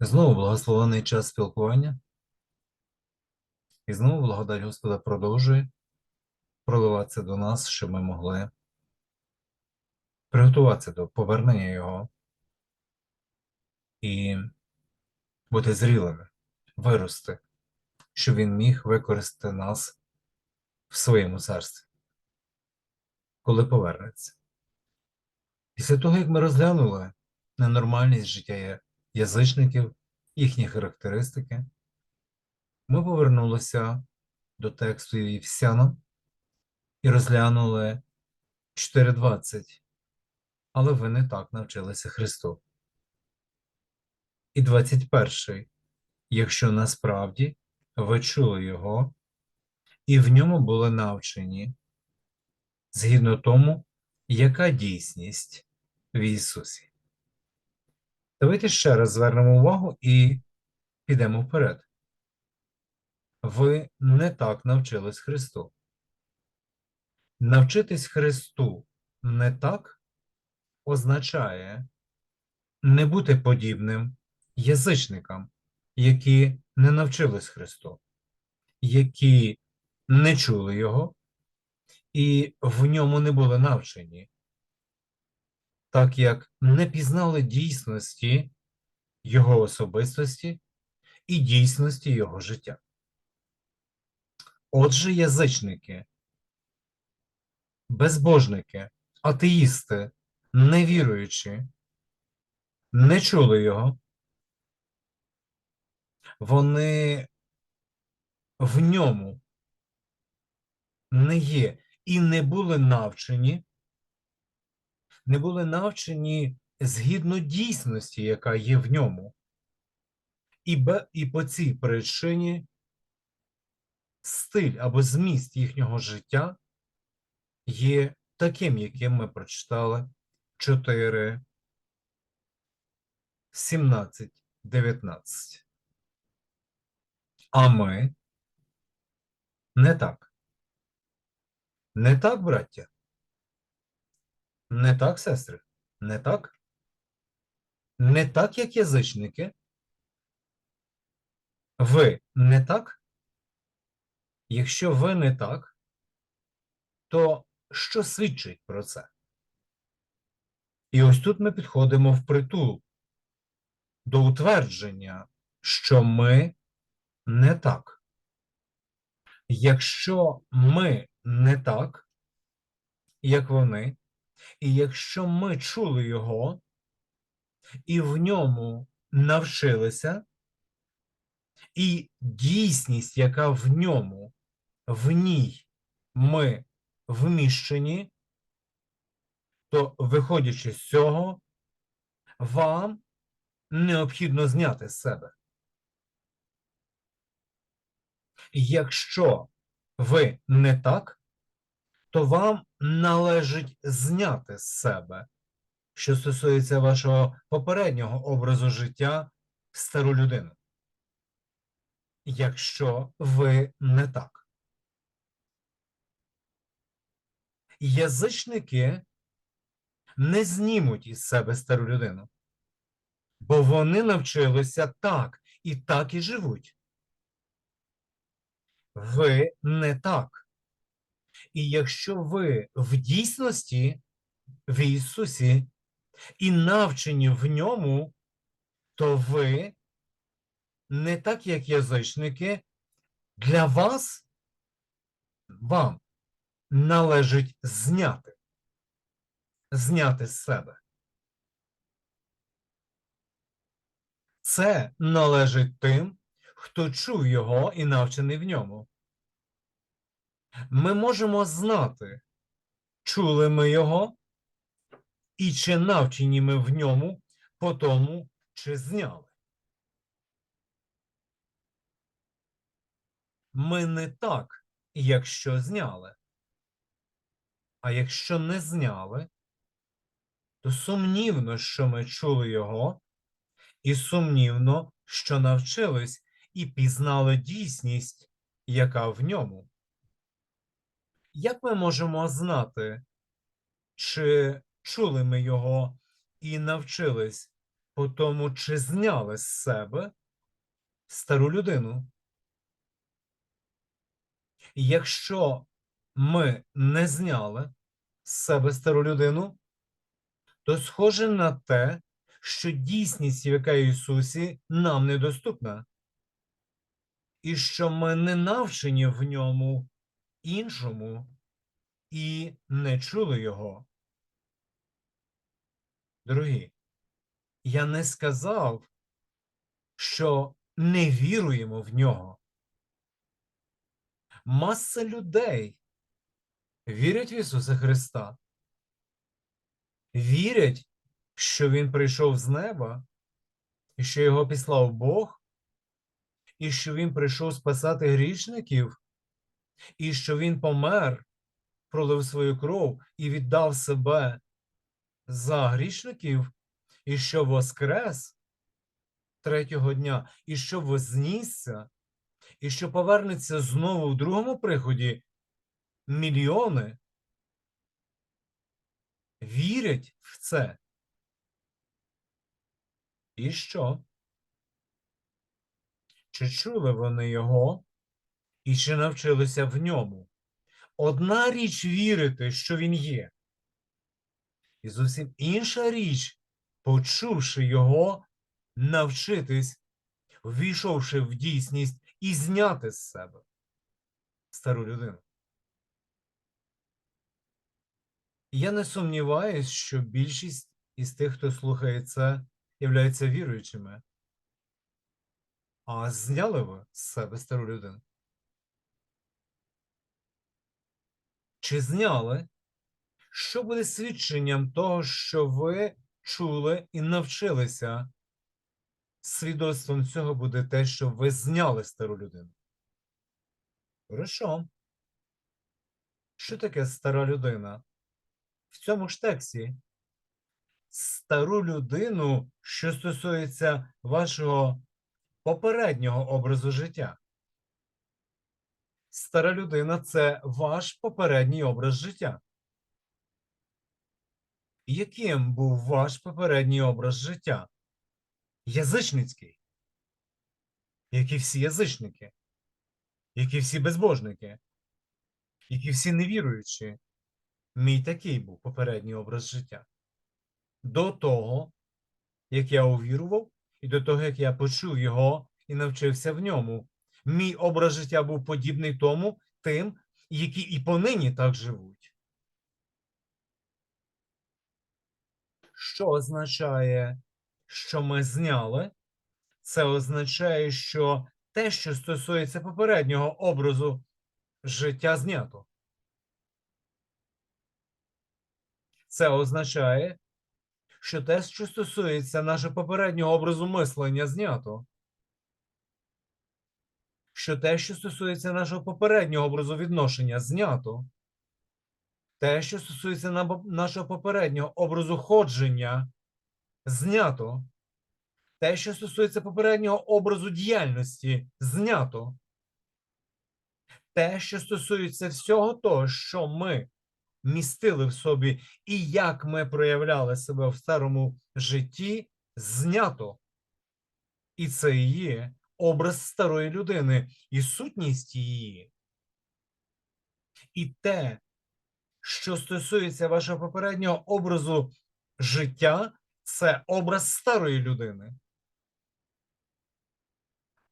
Знову благословений час спілкування. І знову благодать Господа продовжує проливатися до нас, щоб ми могли приготуватися до повернення Його і бути зрілими, вирости, щоб Він міг використати нас в своєму царстві, коли повернеться. Після того, як ми розглянули ненормальність життя язичників, їхні характеристики, ми повернулися до тексту Євсяна і розглянули 4.20. Але ви не так навчилися Христу. І 21. Якщо насправді ви чули Його і в ньому були навчені, згідно тому, яка дійсність в Ісусі. Давайте ще раз звернемо увагу і підемо вперед. Ви не так навчились Христу. Навчитись Христу не так означає не бути подібним язичникам, які не навчились Христу, які не чули Його і в ньому не були навчені, так як не пізнали дійсності Його особистості і дійсності Його життя. Отже, язичники, безбожники, атеїсти, невіруючі, не чули його, вони в ньому не є і не були навчені, не були навчені згідно дійсності, яка є в ньому. І, бе- і по цій причині стиль або зміст їхнього життя є таким, яким ми прочитали 4, 17, 19. А ми не так. Не так, браття? Не так, сестри? Не так? Не так, як язичники? Ви не так? Якщо ви не так, то що свідчить про це? І ось тут ми підходимо в притул до утвердження, що ми не так. Якщо ми не так, як вони, і якщо ми чули його і в ньому навчилися, і дійсність, яка в ньому, в ній ми вміщені, то, виходячи з цього, вам необхідно зняти з себе. Якщо ви не так, то вам належить зняти з себе, що стосується вашого попереднього образу життя, стару людину. Якщо ви не так. Язичники не знімуть із себе стару людину, бо вони навчилися так і так і живуть. Ви не так. І якщо ви в дійсності в Ісусі і навчені в ньому, то ви не так, як язичники, для вас вам належить зняти, зняти з себе. Це належить тим, хто чув його і навчений в ньому. Ми можемо знати, чули ми його, і чи навчені ми в ньому по тому, чи зняли. Ми не так, якщо зняли. А якщо не зняли, то сумнівно, що ми чули його, і сумнівно, що навчились і пізнали дійсність, яка в ньому. Як ми можемо знати, чи чули ми його і навчились по тому, чи зняли з себе стару людину. Якщо ми не зняли з себе стару людину, то схоже на те, що дійсність, яка Ісусі, нам недоступна, і що ми не навчені в ньому іншому і не чули Його. Дорогі, я не сказав, що не віруємо в нього. Маса людей вірять в Ісуса Христа, вірять, що Він прийшов з неба, і що Його післав Бог, і що Він прийшов спасати грішників, і що Він помер, пролив свою кров і віддав себе за грішників, і що воскрес третього дня, і що вознісся, і що повернеться знову в другому приході, мільйони вірять в це. І що? Чи чули вони його і чи навчилися в ньому? Одна річ вірити, що він є, і зовсім інша річ, почувши його, навчитись, ввійшовши в дійсність і зняти з себе стару людину. Я не сумніваюсь, що більшість із тих, хто слухає це, являються віруючими. А зняли ви з себе стару людину? Чи зняли? Що буде свідченням того, що ви чули і навчилися? Свідоцтвом цього буде те, що ви зняли стару людину. Хорошо. Що таке стара людина? В цьому ж тексті стару людину, що стосується вашого попереднього образу життя. Стара людина це ваш попередній образ життя. Яким був ваш попередній образ життя? Язичницький, як і всі язичники, як і всі безбожники, як і всі невіруючі. Мій такий був попередній образ життя. До того, як я увірував, і до того, як я почув його і навчився в ньому. Мій образ життя був подібний тому тим, які і понині так живуть. Що означає, що ми зняли? Це означає, що те, що стосується попереднього образу життя, знято. Це означає, що те, що стосується нашого попереднього образу мислення, знято. Що те, що стосується нашого попереднього образу відношення, знято. Те, що стосується нашого попереднього образу ходження, знято. Те, що стосується попереднього образу діяльності, знято. Те, що стосується всього того, що ми містили в собі і як ми проявляли себе в старому житті, знято. І це і є образ старої людини і сутність її. І те, що стосується вашого попереднього образу життя, це образ старої людини.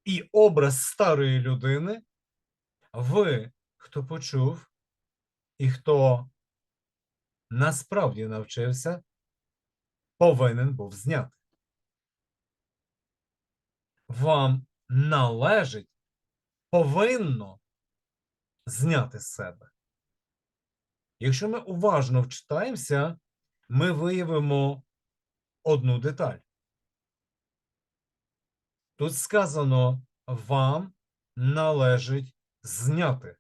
І образ старої людини ви, хто почув, і хто насправді навчився, повинен був зняти. Вам належить, повинно зняти з себе. Якщо ми уважно вчитаємося, ми виявимо одну деталь. Тут сказано, вам належить зняти.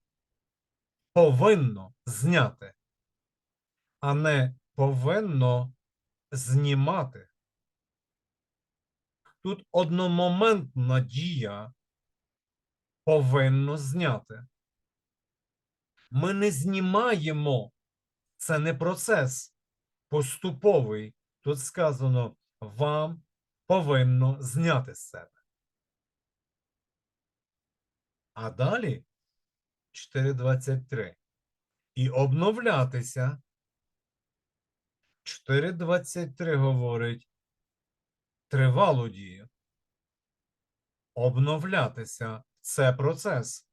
Повинно зняти, а не повинно знімати. Тут одномоментна дія повинно зняти. Ми не знімаємо. Це не процес поступовий. Тут сказано, вам повинно зняти з себе. А далі 4.23. І обновлятися. 4.23 говорить тривалу дію. Обновлятися це процес.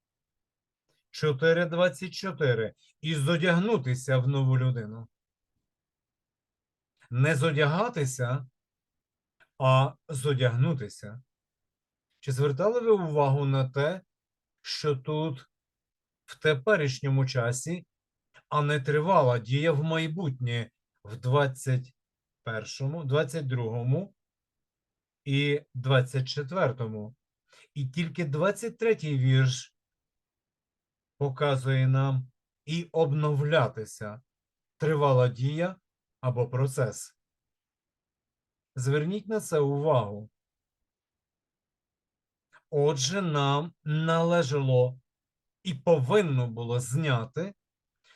4.24. І зодягнутися в нову людину. Не зодягатися, а зодягнутися. Чи звертали ви увагу на те, що тут в теперішньому часі, а не тривала дія в майбутнє в 21, 22 і 24. І тільки 23 вірш показує нам і обновлятися тривала дія або процес. Зверніть на це увагу. Отже, нам належало і повинно було зняти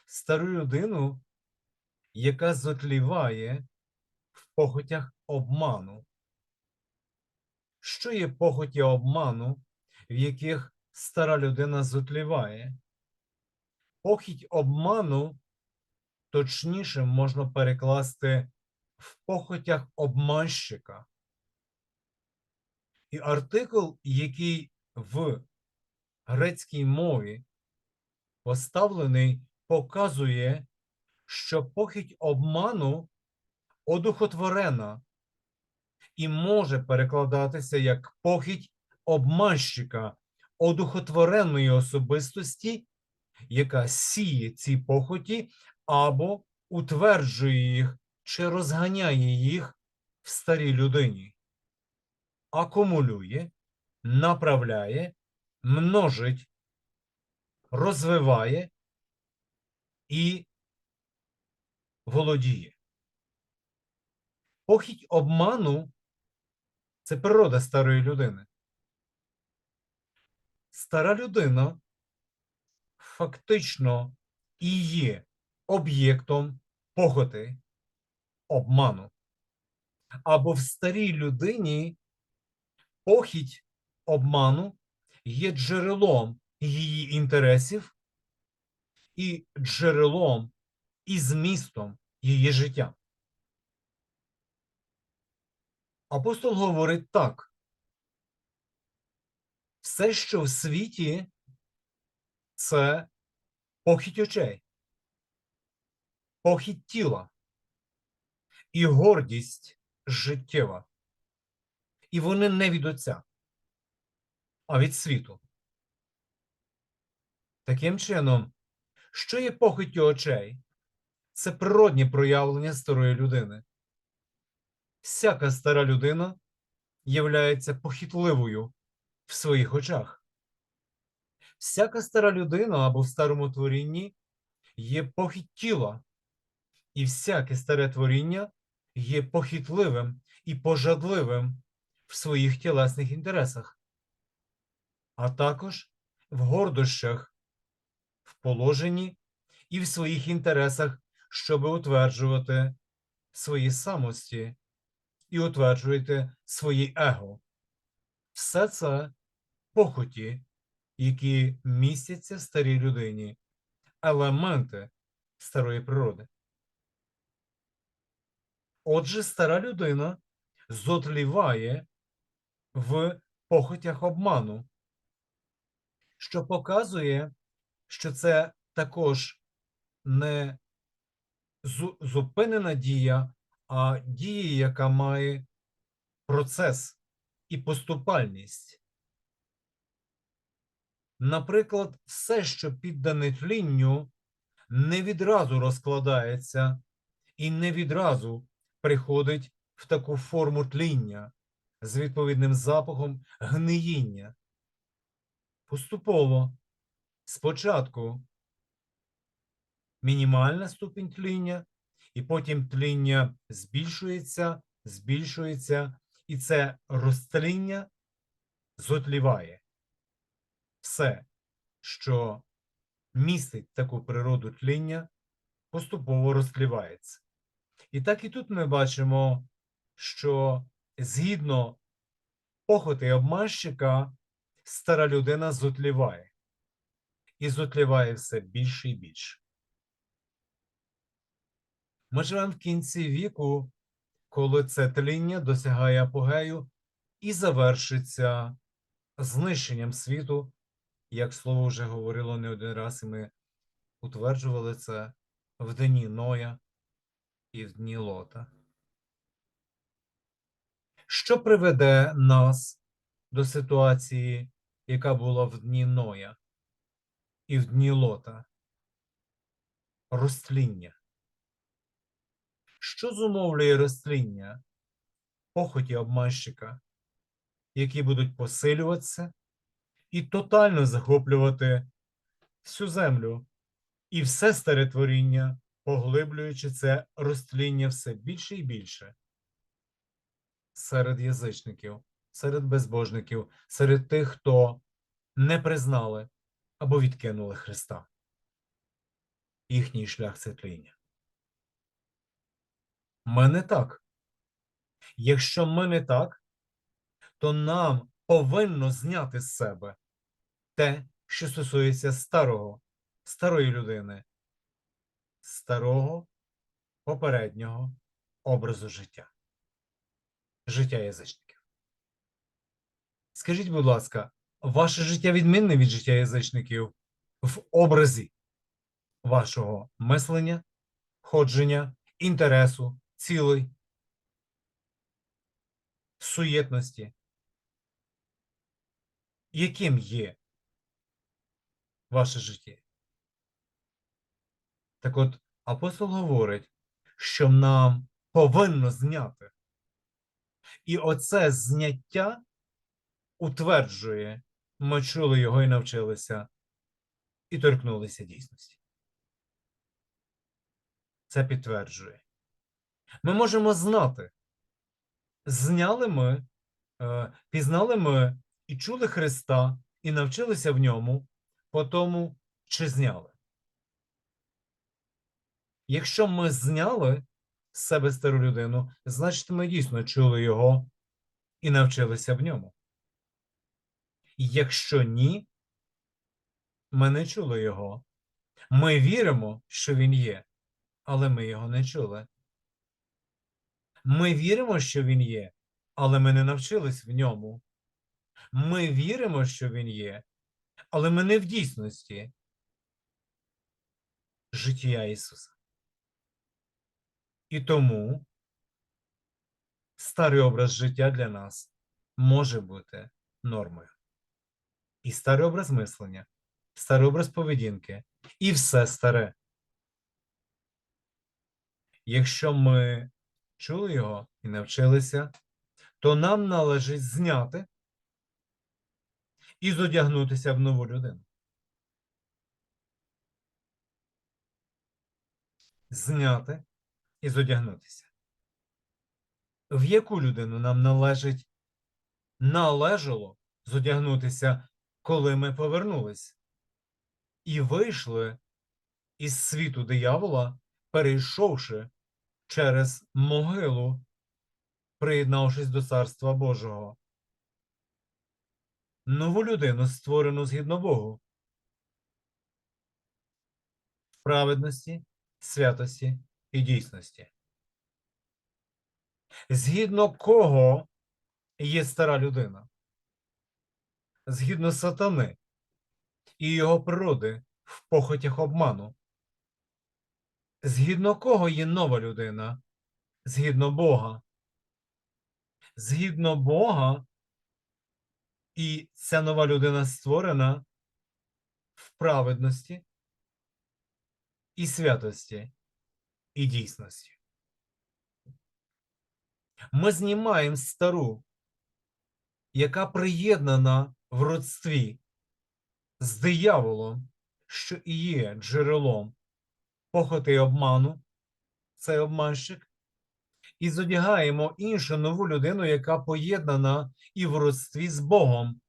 стару людину, яка зотліває в похотях обману. Що є похоті обману, в яких стара людина зотліває? Похідь обману точніше можна перекласти в похотях обманщика. І артикул, який в грецькій мові поставлений, показує, що похідь обману одухотворена і може перекладатися як похідь обманщика, одухотвореної особистості, яка сіє ці похоті або утверджує їх чи розганяє їх в старій людині акумулює, направляє, множить, розвиває і володіє. Похідь обману це природа старої людини. Стара людина фактично і є об'єктом похоти обману. Або в старій людині похідь обману є джерелом її інтересів і джерелом і змістом її життя. Апостол говорить так. Все, що в світі, це похідь очей, похідь тіла і гордість життєва. І вони не від Отця, а від світу. Таким чином, що є похиттю очей? Це природні проявлення старої людини. Всяка стара людина являється похитливою в своїх очах. Всяка стара людина або в старому творінні є похідь тіла, і всяке старе творіння є похитливим і пожадливим в своїх тілесних інтересах, а також в гордощах, в положенні і в своїх інтересах, щоб утверджувати свої самості і утверджувати свої его. Все це похоті, які містяться в старій людині, елементи старої природи. Отже, стара людина зотліває в похотях обману, що показує, що це також не зупинена дія, а дія, яка має процес і поступальність. Наприклад, все, що піддане тлінню, не відразу розкладається і не відразу приходить в таку форму тління з відповідним запахом гниїння. Поступово спочатку мінімальна ступінь тління, і потім тління збільшується, збільшується, і це розтління зотліває. Все, що містить таку природу тління, поступово розтлівається. І так і тут ми бачимо, що згідно похоти обманщика, стара людина зотліває. І зотліває все більше і більше. Ми живемо в кінці віку, коли це тління досягає апогею і завершиться знищенням світу, як слово вже говорило не один раз, і ми утверджували це в дні Ноя і в дні Лота. Що приведе нас до ситуації, яка була в дні Ноя і в дні Лота? Розтління. Що зумовлює розтління? Похоті обманщика, які будуть посилюватися і тотально захоплювати всю землю і все старе творіння, поглиблюючи це розтління все більше і більше серед язичників, серед безбожників, серед тих, хто не признали або відкинули Христа. Їхній шлях це тління. Ми не так. Якщо ми не так, то нам повинно зняти з себе те, що стосується старого, старої людини, старого попереднього образу життя, життя язичників. Скажіть, будь ласка, ваше життя відмінне від життя язичників в образі вашого мислення, ходження, інтересу, цілей, суєтності? Яким є ваше життя? Так от апостол говорить, що нам повинно зняти. І оце зняття утверджує, ми чули його і навчилися, і торкнулися дійсності. Це підтверджує. Ми можемо знати, зняли ми, е, пізнали ми і чули Христа, і навчилися в ньому, по тому, чи зняли. Якщо ми зняли з себе стару людину, значить ми дійсно чули його і навчилися в ньому. Якщо ні, ми не чули його. Ми віримо, що він є, але ми його не чули. Ми віримо, що він є, але ми не навчились в ньому. Ми віримо, що він є, але ми не в дійсності життя Ісуса. І тому старий образ життя для нас може бути нормою. І старий образ мислення, старий образ поведінки, і все старе. Якщо ми чули його і навчилися, то нам належить зняти і зодягнутися в нову людину. Зняти і зодягнутися. В яку людину нам належить належало зодягнутися, коли ми повернулись і вийшли із світу диявола, перейшовши через могилу, приєднавшись до Царства Божого. Нову людину створену згідно Богу. Праведності, святості і дійсності. Згідно кого є стара людина? Згідно сатани і його природи в похотях обману. Згідно кого є нова людина? Згідно Бога. Згідно Бога, і ця нова людина створена в праведності і святості і дійсності. Ми знімаємо стару, яка приєднана в родстві з дияволом, що і є джерелом похоти обману, цей обманщик, і зодягаємо іншу нову людину, яка поєднана і в родстві з Богом.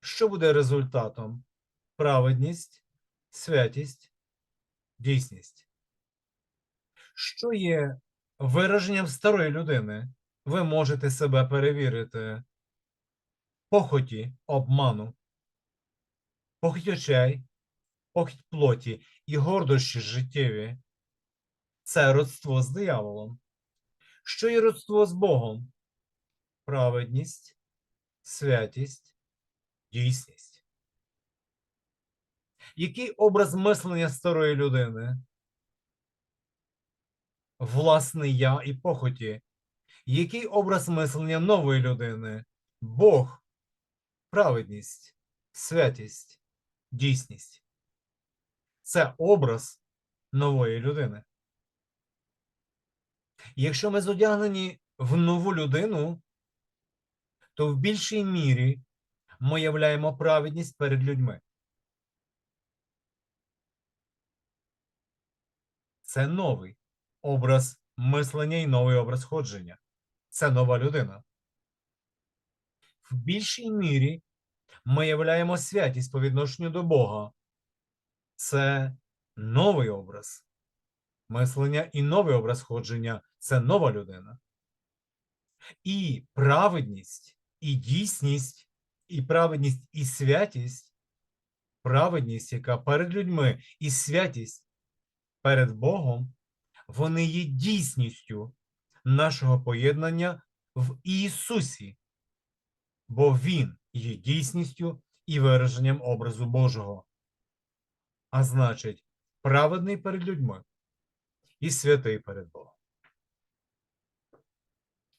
Що буде результатом? Праведність, святість, дійсність. Що є вираженням старої людини? ви можете себе перевірити похоті обману, похоть очей, похоть плоті і гордощі життєві. Це родство з дияволом. Що є родство з Богом? Праведність, святість, дійсність. Який образ мислення старої людини? Власне я і похоті. Який образ мислення нової людини? Бог, праведність, святість, дійсність. Це образ нової людини. Якщо ми зодягнені в нову людину, то в більшій мірі ми являємо праведність перед людьми. Це новий образ мислення і новий образ ходження. Це нова людина. В більшій мірі ми являємо святість по відношенню до Бога. Це новий образ мислення і новий образ ходження це нова людина. І праведність, і дійсність, і праведність, і святість, праведність, яка перед людьми, і святість перед Богом, вони є дійсністю нашого поєднання в Ісусі, бо Він є дійсністю і вираженням образу Божого. А значить, праведний перед людьми і святий перед Богом.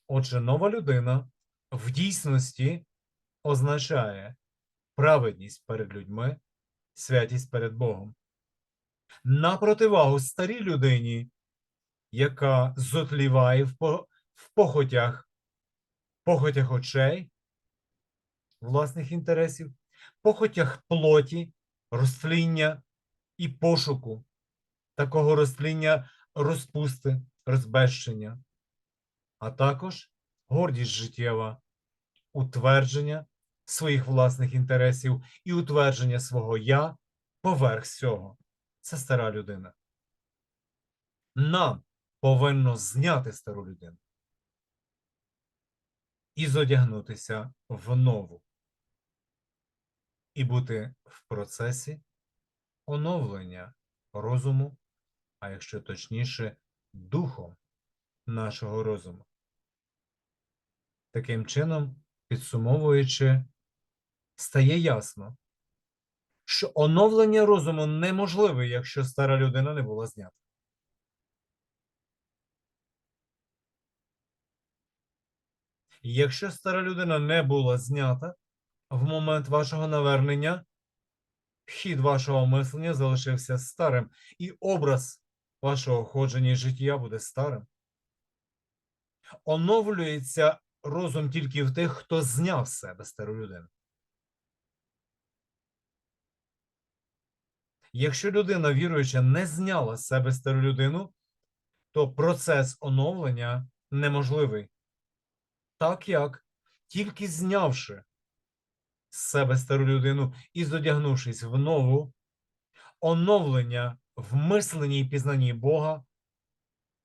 Отже, нова людина в дійсності означає праведність перед людьми, святість перед Богом. На противагу старій людині, яка зотліває в, похотях, похотях очей, власних інтересів, похотях плоті, розтління і пошуку, такого розтління розпусти, розбещення, а також гордість життєва, утвердження своїх власних інтересів і утвердження свого я поверх всього. Це стара людина. Нам повинно зняти стару людину і зодягнутися в нову, і бути в процесі оновлення розуму, а якщо точніше, духом нашого розуму. Таким чином, підсумовуючи, стає ясно, що оновлення розуму неможливе, якщо стара людина не була знята. Якщо стара людина не була знята в момент вашого навернення, хід вашого мислення залишився старим, і образ вашого ходження і життя буде старим. Оновлюється розум тільки в тих, хто зняв з себе стару людину. Якщо людина віруюча не зняла з себе стару людину, то процес оновлення неможливий. Так як тільки знявши з себе стару людину і зодягнувшись в нову, оновлення в мисленні і пізнанні Бога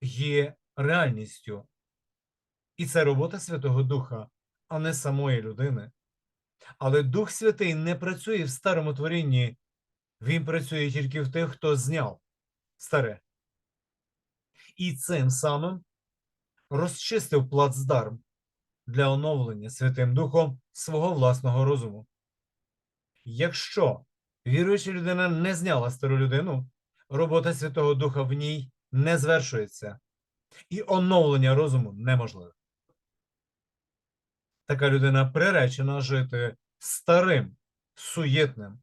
є реальністю. І це робота Святого Духа, а не самої людини. Але Дух Святий не працює в старому творінні, він працює тільки в тих, хто зняв старе. І цим самим розчистив плацдарм для оновлення Святим Духом свого власного розуму. Якщо віруюча людина не зняла стару людину, робота Святого Духа в ній не звершується, і оновлення розуму неможливе. Така людина приречена жити старим, суєтним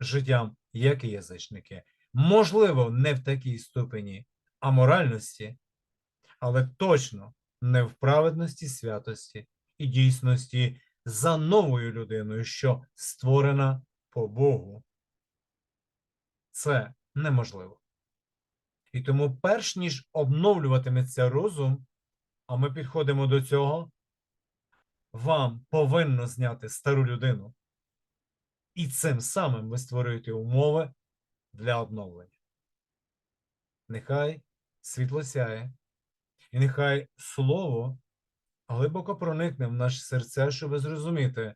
життям, як і язичники. Можливо, не в такій ступені аморальності, але точно не в праведності, святості і дійсності за новою людиною, що створена по Богу. Це неможливо. І тому, перш ніж обновлюватиметься розум, а ми підходимо до цього, вам повинно зняти стару людину. І цим самим ви створюєте умови для обновлення. Нехай світло сяє, і нехай слово глибоко проникне в наші серця, щоб зрозуміти,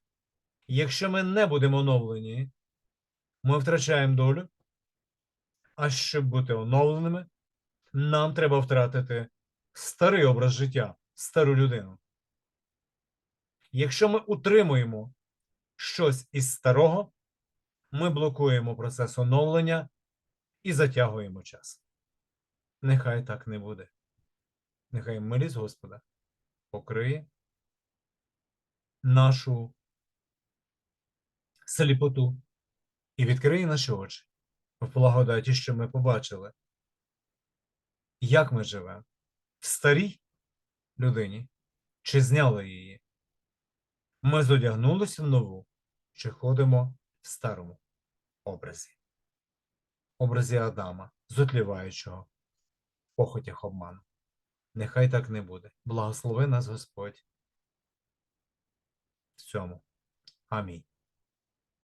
якщо ми не будемо оновлені, ми втрачаємо долю, а щоб бути оновленими, нам треба втратити старий образ життя, стару людину. Якщо ми утримуємо щось із старого, ми блокуємо процес оновлення і затягуємо час. Нехай так не буде. Нехай милість Господа покриє нашу сліпоту і відкриє наші очі в благодаті, що ми побачили, як ми живемо в старій людині чи зняли її. Ми зодягнулися в нову, чи ходимо в старому образі, образі Адама, зотліваючого в похотях обману. Нехай так не буде. Благослови нас Господь в цьому. Амінь.